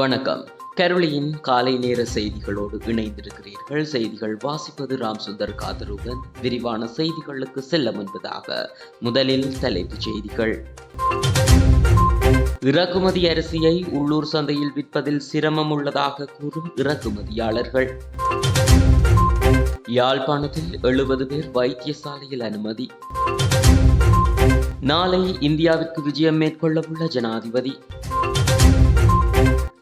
வணக்கம். கருளியின் காலை நேர செய்திகளோடு இணைந்திருக்கிறீர்கள். செய்திகள் வாசிப்பது ராம் சுந்தர் காதருடன் விரிவான செய்திகளுக்கு செல்ல முன்பதாக முதலில் தலைப்புச் செய்திகள். இறக்குமதி அரிசியை உள்ளூர் சந்தையில் விற்பதில் சிரமம் உள்ளதாக கூறும் இறக்குமதியாளர்கள். யாழ்ப்பாணத்தில் எழுபது பேர் வைத்தியசாலையில் அனுமதி. நாளை இந்தியாவிற்கு விஜயம் மேற்கொள்ளவுள்ள ஜனாதிபதி.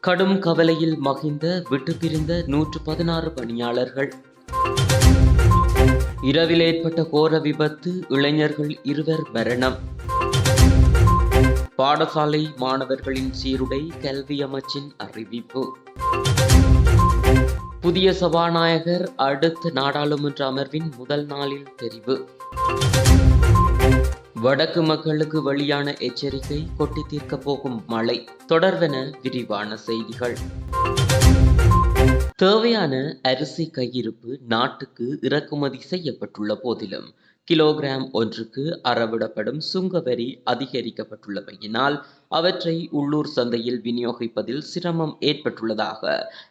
கடும் கவலையில் மகிந்த விட்டு பிரிந்த நூற்று பதினாறு பணியாளர்கள். இரவில் ஏற்பட்ட கோர விபத்து இளைஞர்கள் இருவர் மரணம். பாடசாலை மாணவர்களின் சீருடை கல்வி அமைச்சின் அறிவிப்பு. புதிய சபாநாயகர் அடுத்த நாடாளுமன்ற அமர்வின் முதல் நாளில் தெரிவு. வடக்கு மக்களுக்கு வெளியான எச்சரிக்கை கொட்டி தீர்க்க போகும் மழை. தொடர்வென விரிவான செய்திகள். தேவையான அரிசி கையிருப்பு நாட்டுக்கு இறக்குமதி செய்யப்பட்டுள்ள போதிலும் கிலோகிராம் ஒன்றுக்கு அறவிடப்படும் சுங்கவரி அதிகரிக்கப்பட்டுள்ளமையினால் அவற்றை உள்ளூர் சந்தையில் விநியோகிப்பதில் சிரமம் ஏற்பட்டுள்ளதாக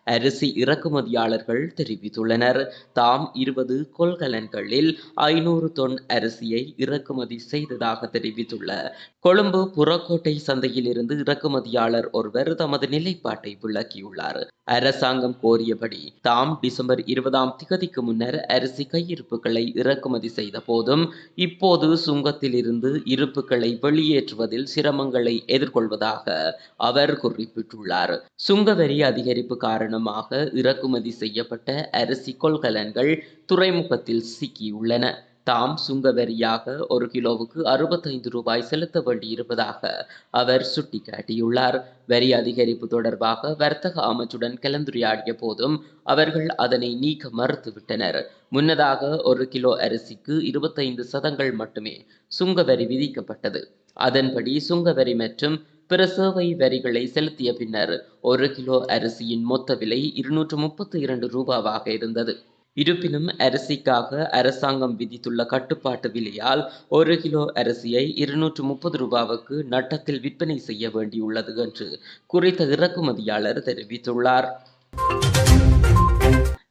அரிசி இறக்குமதியாளர்கள் தெரிவித்துள்ளனர். தாம் இருபது கொள்கலன்களில் ஐநூறு தொன் அரிசியை இறக்குமதி செய்ததாக தெரிவித்துள்ள கொழும்பு புறக்கோட்டை சந்தையில் இருந்து இறக்குமதியாளர் ஒருவர் தமது நிலைப்பாட்டை விளக்கியுள்ளார். அரசாங்கம் கோரியபடி தாம் டிசம்பர் இருபதாம் திகதிக்கு முன்னர் அரிசி கையிருப்புகளை இறக்குமதி செய்த போதும் இப்போது சுங்கத்தில் இருந்து இருப்புகளை வெளியேற்றுவதில் சிரமங்களை எதிர் எதிர்கொள்வதாக அவர் குறிப்பிட்டுள்ளார். சுங்கவரி அதிகரிப்பு காரணமாக இறக்குமதி செய்யப்பட்ட அரிசி கொள்கலன்கள் துறைமுகத்தில் சிக்கியுள்ளன. தாம் சுங்கவரியாக ஒரு கிலோவுக்கு அறுபத்தைந்து ரூபாய் செலுத்த வேண்டியிருப்பதாக அவர் சுட்டிக்காட்டியுள்ளார். வரி அதிகரிப்பு தொடர்பாக வர்த்தக அமைச்சுடன் கலந்துரையாடிய போதும் அவர்கள் அதனை நீக்க மறுத்துவிட்டனர். முன்னதாக ஒரு கிலோ அரிசிக்கு இருபத்தைந்து சதங்கள் மட்டுமே சுங்கவரி விதிக்கப்பட்டது. அதன்படி சுங்க வரி மற்றும் பிற சேவை வரிகளை செலுத்திய பின்னர் ஒரு கிலோ அரிசியின் மொத்த விலை இருநூற்று முப்பத்தி இரண்டு ரூபாவாக இருந்தது. இருப்பினும் அரிசிக்காக அரசாங்கம் விதித்துள்ள கட்டுப்பாட்டு விலையால் ஒரு கிலோ அரிசியை இருநூற்று முப்பது ரூபாவுக்கு நட்டத்தில் விற்பனை செய்ய வேண்டியுள்ளது என்று குறித்த இறக்குமதியாளர் தெரிவித்துள்ளார்.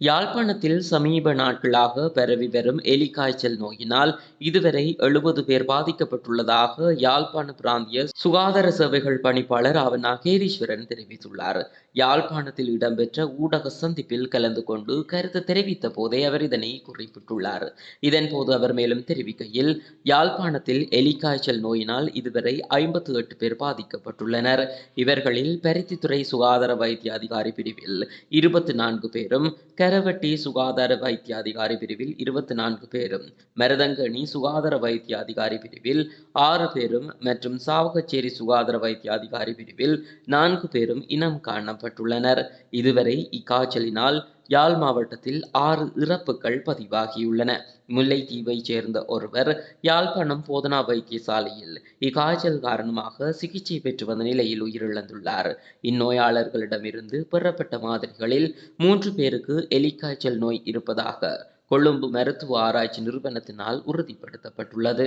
யாழ்ப்பாணத்தில் சமீப நாட்களாக பரவி வரும் எலிக்காய்ச்சல் நோயினால் இதுவரை எழுபது பேர் பாதிக்கப்பட்டுள்ளதாக யாழ்ப்பாண பிராந்திய சுகாதார சேவைகள் பணிப்பாளர் அவ நாகேரீஸ்வரன் தெரிவித்துள்ளார். யாழ்ப்பாணத்தில் இடம்பெற்ற ஊடக சந்திப்பில் கலந்து கொண்டு கருத்து தெரிவித்த போதே அவர் இதனை குறிப்பிட்டுள்ளார். இதன்போது அவர் மேலும் தெரிவிக்கையில் யாழ்ப்பாணத்தில் எலிக்காய்ச்சல் நோயினால் இதுவரை ஐம்பத்தி எட்டு பேர் பாதிக்கப்பட்டுள்ளனர். இவர்களில் பருத்தித்துறை சுகாதார வைத்திய அதிகாரி பிரிவில் இருபத்தி நான்கு பேரும் கரவட்டி சுகாதார வைத்திய அதிகாரி பிரிவில் இருபத்தி நான்கு பேரும் மருதங்கணி சுகாதார வைத்திய அதிகாரி பிரிவில் ஆறு பேரும் மற்றும் சாவகச்சேரி சுகாதார வைத்திய அதிகாரி பிரிவில் நான்கு பேரும் இனம் காணப்பட்டுள்ளனர். இதுவரை இக்காய்ச்சலினால் யாழ் மாவட்டத்தில் ஆறு இறப்புகள் பதிவாகியுள்ளன. முல்லைத்தீவைச் சேர்ந்த ஒருவர் யாழ்ப்பாணம் போதனா வைத்தியசாலையில் இக்காய்ச்சல் காரணமாக சிகிச்சை பெற்று வந்த நிலையில் உயிரிழந்துள்ளார். இந்நோயாளர்களிடமிருந்து பெறப்பட்ட மாதிரிகளில் மூன்று பேருக்கு எலிக்காய்ச்சல் நோய் இருப்பதாக கொழும்பு மருத்துவ ஆராய்ச்சி நிறுவனத்தினால் உறுதிப்படுத்தப்பட்டுள்ளது.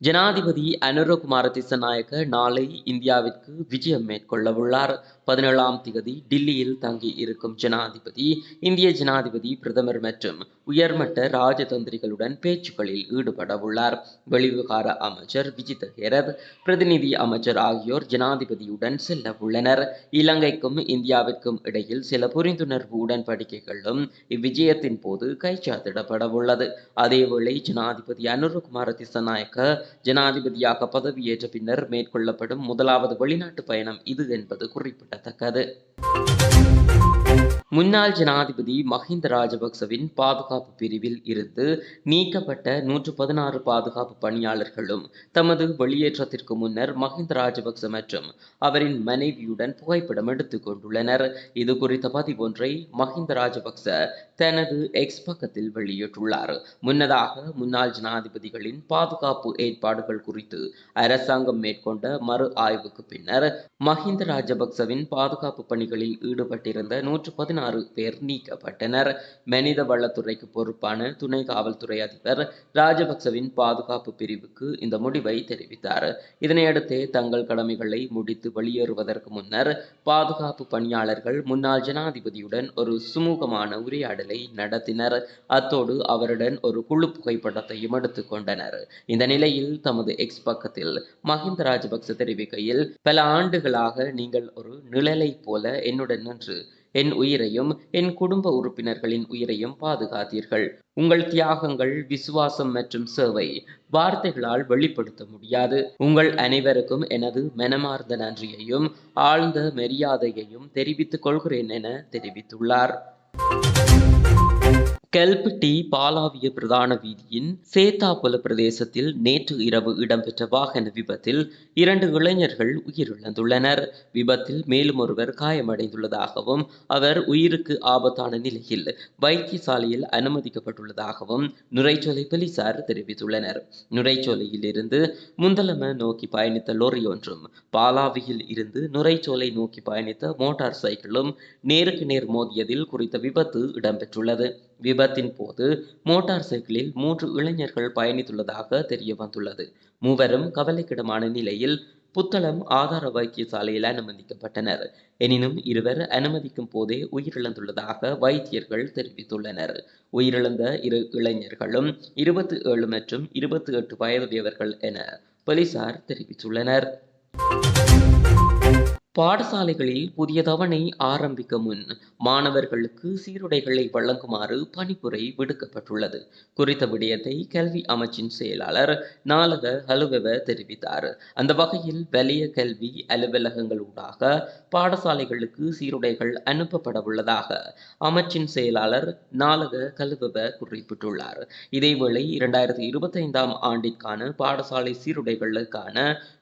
ஜனாதிபதி அனுரகுமார திசநாயக்க நாளை இந்தியாவிற்கு விஜயம் மேற்கொள்ளவுள்ளார். பதினேழாம் தேதி டில்லியில் தங்கி இருக்கும் ஜனாதிபதி இந்திய ஜனாதிபதி பிரதமர் மற்றும் உயர்மட்ட ராஜதந்திரிகளுடன் பேச்சுக்களில் ஈடுபட உள்ளார் வெளிவிவகார அமைச்சர் விஜித ஹேரத் பிரதிநிதி அமைச்சர் ஆகியோர் ஜனாதிபதியுடன் செல்ல உள்ளனர் இலங்கைக்கும் இந்தியாவிற்கும் இடையில் சில புரிந்துணர்வு உடன்படிக்கைகளும் இவ்விஜயத்தின் போது கைச்சாத்திடப்பட உள்ளது அதேவேளை ஜனாதிபதி அனுரகுமார திசநாயக்க ஜனாதிபதியாக பதவியேற்ற பின்னர் மேற்கொள்ளப்படும் முதலாவது வெளிநாட்டு பயணம் இது என்பது குறிப்பிடத்தக்கது. முன்னாள் ஜனாதிபதி மஹிந்த ராஜபக்சவின் பாதுகாப்பு பிரிவில் இருந்து நீக்கப்பட்ட நூற்று பதினாறு பாதுகாப்பு பணியாளர்களும் தமது வெளியேற்றத்திற்கு முன்னர் மஹிந்த ராஜபக்ச மற்றும் அவரின் மனைவியுடன் புகைப்படம் எடுத்துக் கொண்டுள்ளனர். இது குறித்த பதிவொன்றை மஹிந்த ராஜபக்ச தனது எக்ஸ் பக்கத்தில் வெளியிட்டுள்ளார். முன்னதாக முன்னாள் ஜனாதிபதிகளின் பாதுகாப்பு ஏற்பாடுகள் குறித்து அரசாங்கம் மேற்கொண்ட மறு ஆய்வுக்கு பின்னர் மஹிந்த ராஜபக்சவின் பாதுகாப்பு பணிகளில் ஈடுபட்டிருந்த நூற்று பதினாறு பதினாறு பேர் நீக்கப்பட்டனர். மனித வளத்துறைக்கு பொறுப்பான துணை காவல்துறை அதிபர் ராஜபக்சவின் பாதுகாப்பு பிரிவுக்கு இந்த முடிவை தெரிவித்தார். இதனையடுத்து தங்கள் கடமைகளை முடித்து வெளியேறுவதற்கு முன்னர் பாதுகாப்பு பணியாளர்கள் முன்னாள் ஜனாதிபதியுடன் ஒரு சுமூகமான உரையாடலை நடத்தினர். அத்தோடு அவருடன் ஒரு குழு புகைப்படத்தையும் எடுத்துக் கொண்டனர். இந்த நிலையில் தமது எக்ஸ் பக்கத்தில் மஹிந்த ராஜபக்ச தெரிவிக்கையில் பல ஆண்டுகளாக நீங்கள் ஒரு நிழலை போல என்னுடன் நின்று என் உயிரையும் என் குடும்ப உறுப்பினர்களின் உயிரையும் பாதுகாத்தீர்கள். உங்கள் தியாகங்கள் விசுவாசம் மற்றும் சேவை வார்த்தைகளால் வெளிப்படுத்த முடியாது. உங்கள் அனைவருக்கும் எனது மனமார்ந்த நன்றியையும் ஆழ்ந்த மரியாதையையும் தெரிவித்துக் கொள்கிறேன் என தெரிவித்துள்ளார். கெல்ப் டி பாலாவிய பிரதான வீதியின் சேத்தாபுல பிரதேசத்தில் நேற்று இரவு இடம்பெற்ற வாகன விபத்தில் இரண்டு இளைஞர்கள் உயிரிழந்துள்ளனர். விபத்தில் மேலும் ஒருவர் காயமடைந்துள்ளதாகவும் அவர் உயிருக்கு ஆபத்தான நிலையில் வைத்தியசாலையில் அனுமதிக்கப்பட்டுள்ளதாகவும் நுரைச்சோலை போலீசார் தெரிவித்துள்ளனர். நுரைச்சோலையில் இருந்து முந்தலம நோக்கி பயணித்த லோரி ஒன்றும் பாலாவியில் இருந்து நுரைச்சோலை நோக்கி பயணித்த மோட்டார் சைக்கிளும் நேருக்கு நேர் மோதியதில் குறித்த விபத்து இடம்பெற்றுள்ளது. விபத்தின் போது மோட்டார் சைக்கிளில் மூன்று இளைஞர்கள் பயணித்துள்ளதாக தெரிய வந்துள்ளது. மூவரும் கவலைக்கிடமான நிலையில் புத்தளம் ஆதார வைத்தியசாலையில் அனுமதிக்கப்பட்டனர். எனினும் இருவர் அனுமதிக்கும் போதே உயிரிழந்துள்ளதாக வைத்தியர்கள் தெரிவித்துள்ளனர். உயிரிழந்த இரு இளைஞர்களும் இருபத்தி ஏழு மற்றும் இருபத்தி எட்டு வயதுடையவர்கள் என போலீசார் தெரிவித்துள்ளனர். பாடசாலைகளில் புதிய தவணை ஆரம்பிக்க முன் மாணவர்களுக்கு சீருடைகளை வழங்குமாறு பணிப்புரை விடுக்கப்பட்டுள்ளது. குறித்த விடயத்தை கல்வி அமைச்சின் செயலாளர் நாலக ஹலுவெவ தெரிவித்தார். அந்த வகையில் வலிய கல்வி அலுவலகங்களூடாக பாடசாலைகளுக்கு சீருடைகள் அனுப்பப்படவுள்ளதாக அமைச்சின் செயலாளர் நாலக கலுவெவ குறிப்பிட்டுள்ளார். இதேவேளை இரண்டாயிரத்தி இருபத்தைந்தாம் ஆண்டிற்கான பாடசாலை சீருடைகளுக்கான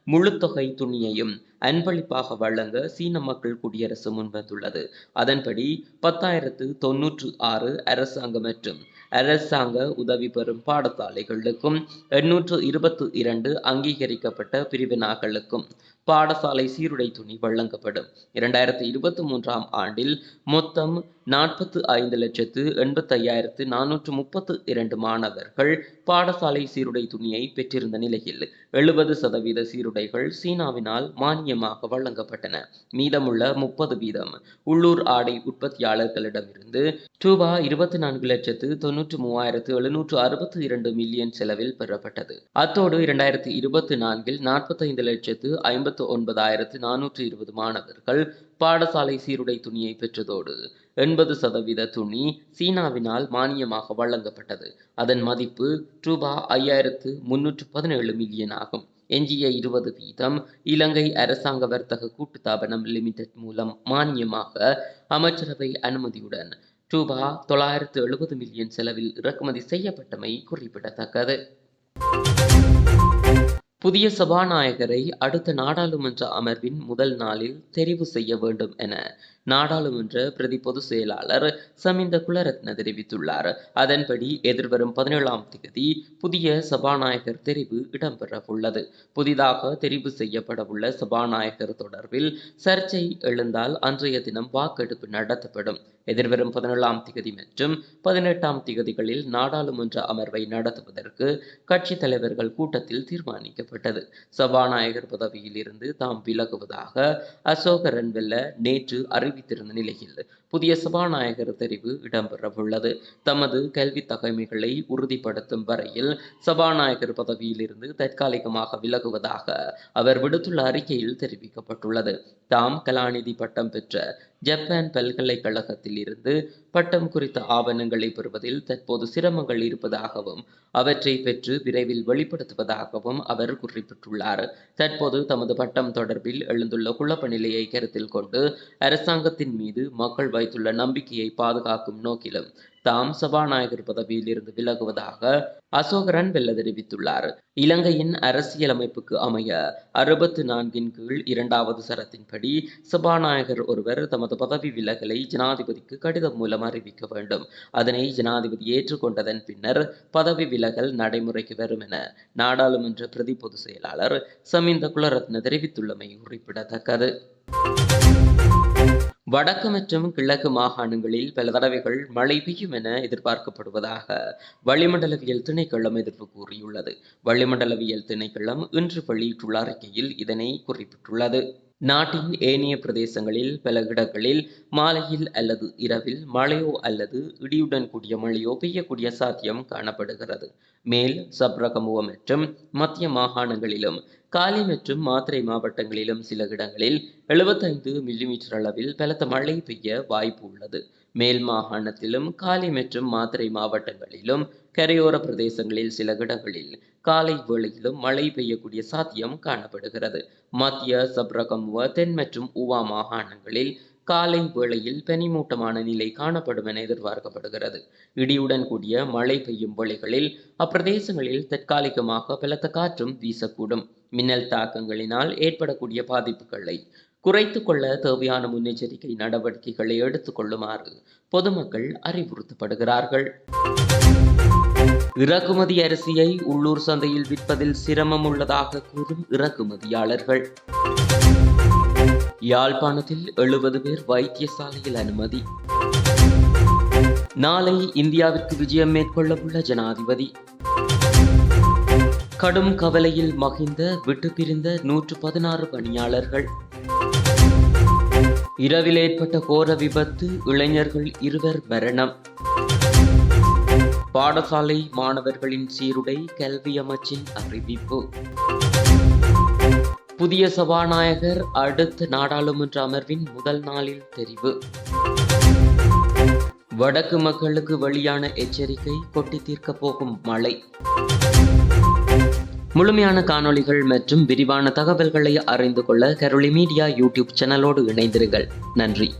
முழுத்தொகை துணியையும் அன்பளிப்பாக வழங்க சீன மக்கள் குடியரசு முன்வந்துள்ளது. அதன்படி பத்தாயிரத்து தொன்னூற்று ஆறு அரசாங்க மற்றும் அரசாங்க உதவி பெறும் பாடசாலைகளுக்கும் எண்ணூற்று இருபத்து இரண்டு அங்கீகரிக்கப்பட்ட பிரிவினாக்களுக்கும் பாடசாலை சீருடை துணி வழங்கப்படும். இரண்டாயிரத்தி இருபத்தி மூன்றாம் ஆண்டில் மொத்தம் நாற்பத்து ஐந்து லட்சத்து எண்பத்தையாயிரத்து நானூற்று முப்பத்து இரண்டு மாணவர்கள் பாடசாலை சீருடை துணியை பெற்றிருந்த நிலையில் எழுபது சதவீத சீருடைகள் சீனாவினால் மானியமாக வழங்கப்பட்டன. மீதமுள்ள முப்பது வீதம் உள்ளூர் ஆடை உற்பத்தியாளர்களிடமிருந்து ரூபா இருபத்தி நான்கு லட்சத்து தொன்னூற்று மூவாயிரத்து எழுநூற்று அறுபத்தி இரண்டு மில்லியன் செலவில் பெறப்பட்டது. அத்தோடு இரண்டாயிரத்தி இருபத்தி நான்கில் நாற்பத்தைந்து லட்சத்து ஐம்பத்தி ஒன்பதாயிரத்து நானூற்றி இருபது மாணவர்கள் பாடசாலை சீருடை துணியை பெற்றதோடு எண்பது சதவீத துணி சீனாவினால் மானியமாக வழங்கப்பட்டது. அதன் மதிப்பு ரூபா ஐயாயிரத்து முன்னூற்று பதினேழு மில்லியன் ஆகும். எஞ்சிய இருபது வீதம் இலங்கை அரசாங்க வர்த்தக கூட்டுத்தாபனம் லிமிடெட் மூலம் மானியமாக அமைச்சரவை அனுமதியுடன் ரூபா தொள்ளாயிரத்து எழுபது மில்லியன் செலவில் இறக்குமதி செய்யப்பட்டமை குறிப்பிடத்தக்கது. புதிய சபாநாயகரை அடுத்த நாடாளுமன்ற அமர்வின் முதல் நாளில் தெரிவு செய்ய வேண்டும் என நாடாளுமன்ற பிரதி பொதுச் செயலாளர் சமிந்த குலரத்ன தெரிவித்துள்ளார். அதன்படி எதிர்வரும் பதினேழாம் தேதி புதிய சபாநாயகர் தெரிவு இடம்பெறவுள்ளது. புதிதாக தெரிவு செய்யப்படவுள்ள சபாநாயகர் தொடர்பில் சர்ச்சை எழுந்தால் அன்றைய தினம் வாக்கெடுப்பு நடத்தப்படும். எதிர்வரும் பதினேழாம் திகதி மற்றும் பதினெட்டாம் திகதிகளில் நாடாளுமன்ற அமர்வை நடத்துவதற்கு கட்சித் தலைவர்கள் கூட்டத்தில் தீர்மானிக்கப்பட்டது. சபாநாயகர் பதவியில் இருந்து தாம் விலகுவதாக அசோக ரன்வெல்ல நேற்று அறிவித்திருந்த நிலையில் புதிய சபாநாயகர் தெரிவு இடம்பெறவுள்ளது. தமது கல்வி தகைமைகளை உறுதிப்படுத்தும் வரையில் சபாநாயகர் பதவியிலிருந்து தற்காலிகமாக விலகுவதாக அவர் விடுத்துள்ள அறிக்கையில் தெரிவிக்கப்பட்டுள்ளது. தாம் கலாநிதி பட்டம் பெற்ற ஜப்பான் பல்கலைக்கழகத்தில் இருந்து பட்டம் குறித்த ஆவணங்களை பெறுவதில் தற்போது சிரமங்கள் இருப்பதாகவும் அவற்றை பெற்று விரைவில் வெளிப்படுத்துவதாகவும் அவர் குறிப்பிட்டுள்ளார். தற்போது தமது பட்டம் தொடர்பில் எழுந்துள்ள குழப்ப நிலையை கருத்தில் கொண்டு அரசாங்கத்தின் மீது மக்கள் வைத்துள்ள நம்பிக்கையை பாதுகாக்கும் நோக்கிலும் தாம் சபாநாயகர் பதவியில் இருந்து விலகுவதாக அசோக ரன்வெல்ல தெரிவித்துள்ளார். இலங்கையின் அரசியலமைப்புக்கு அமைய அறுபத்தி நான்கின் கீழ் இரண்டாவது சரத்தின்படி சபாநாயகர் ஒருவர் தமது பதவி விலகலை ஜனாதிபதிக்கு கடிதம் மூலம் அறிவிக்க வேண்டும். அதனை ஜனாதிபதி ஏற்றுக்கொண்டதன் பின்னர் பதவி விலகல் நடைமுறைக்கு வரும் என நாடாளுமன்ற பிரதி பொதுச் செயலாளர் சமிந்த குலரத்ன தெரிவித்துள்ளமை குறிப்பிடத்தக்கது. வடக்கு மற்றும் கிழக்கு மாகாணங்களில் பல தடவைகள் மழை பெய்யும் என எதிர்பார்க்கப்படுவதாக வளிமண்டலவியல் திணைக்களம் எதிர்ப்பு கூறியுள்ளது. வளிமண்டலவியல் திணைக்களம் இன்று வெளியிட்டுள்ள அறிக்கையில் இதனை குறிப்பிட்டுள்ளது. நாட்டின் ஏனைய பிரதேசங்களில் பல இடங்களில் மாலையில் அல்லது இரவில் மழையோ அல்லது இடியுடன் கூடிய மழையோ பெய்யக்கூடிய சாத்தியம் காணப்படுகிறது. மேல் சப்ரகமுவ மற்றும் மத்திய மாகாணங்களிலும் காலி மற்றும் மாத்திரை மாவட்டங்களிலும் சில இடங்களில் எழுபத்தைந்து மில்லிமீட்டர் அளவில் பலத்த மழை பெய்ய வாய்ப்பு உள்ளது. மேல் மாகாணத்திலும் காலி மற்றும் மாத்திரை மாவட்டங்களிலும் கரையோர பிரதேசங்களில் சில இடங்களில் காலை வேளையிலும் மழை பெய்யக்கூடிய சாத்தியம் காணப்படுகிறது. மத்திய சப்ரகமுவ தென் மற்றும் உவா மாகாணங்களில் காலை வேளையில் பனிமூட்டமான நிலை காணப்படும் என எதிர்பார்க்கப்படுகிறது. இடியுடன் கூடிய மழை பெய்யும் வேளைகளில் அப்பிரதேசங்களில் தற்காலிகமாக பலத்த காற்றும் வீசக்கூடும். மின்னல் தாக்கங்களினால் ஏற்படக்கூடிய பாதிப்புகளை குறைத்து கொள்ள தேவையான முன்னெச்சரிக்கை நடவடிக்கைகளை எடுத்துக் கொள்ளுமாறு பொதுமக்கள் அறிவுறுத்தப்படுகிறார்கள். இறக்குமதி அரிசியை உள்ளூர் சந்தையில் விற்பதில் சிரமம் உள்ளதாக கூறும் இறக்குமதியாளர்கள். யாழ்ப்பாணத்தில் எழுபது பேர் வைத்தியசாலையில் அனுமதி. நாளை இந்தியாவிற்கு விஜயம் மேற்கொள்ள உள்ள ஜனாதிபதி. கடும் கவலையில் மகிழ்ந்த விட்டு பிரிந்த நூற்று பதினாறு பணியாளர்கள். இரவில் ஏற்பட்ட கோர விபத்து இளைஞர்கள் இருவர் மரணம். பாடசாலை மாணவர்களின் சீருடை கல்வி அமைச்சின் அறிவிப்பு. புதிய சபாநாயகர் அடுத்த நாடாளுமன்ற அமர்வின் முதல் நாளில் தெரிவு. வடக்கு மக்களுக்கு வெளியான எச்சரிக்கை கொட்டி தீர்க்கப் போகும் மழை. முழுமையான காணொளிகள் மற்றும் விரிவான தகவல்களை அறிந்து கொள்ள கரோலி மீடியா யூடியூப் சேனலோடு இணைந்திருங்கள். நன்றி.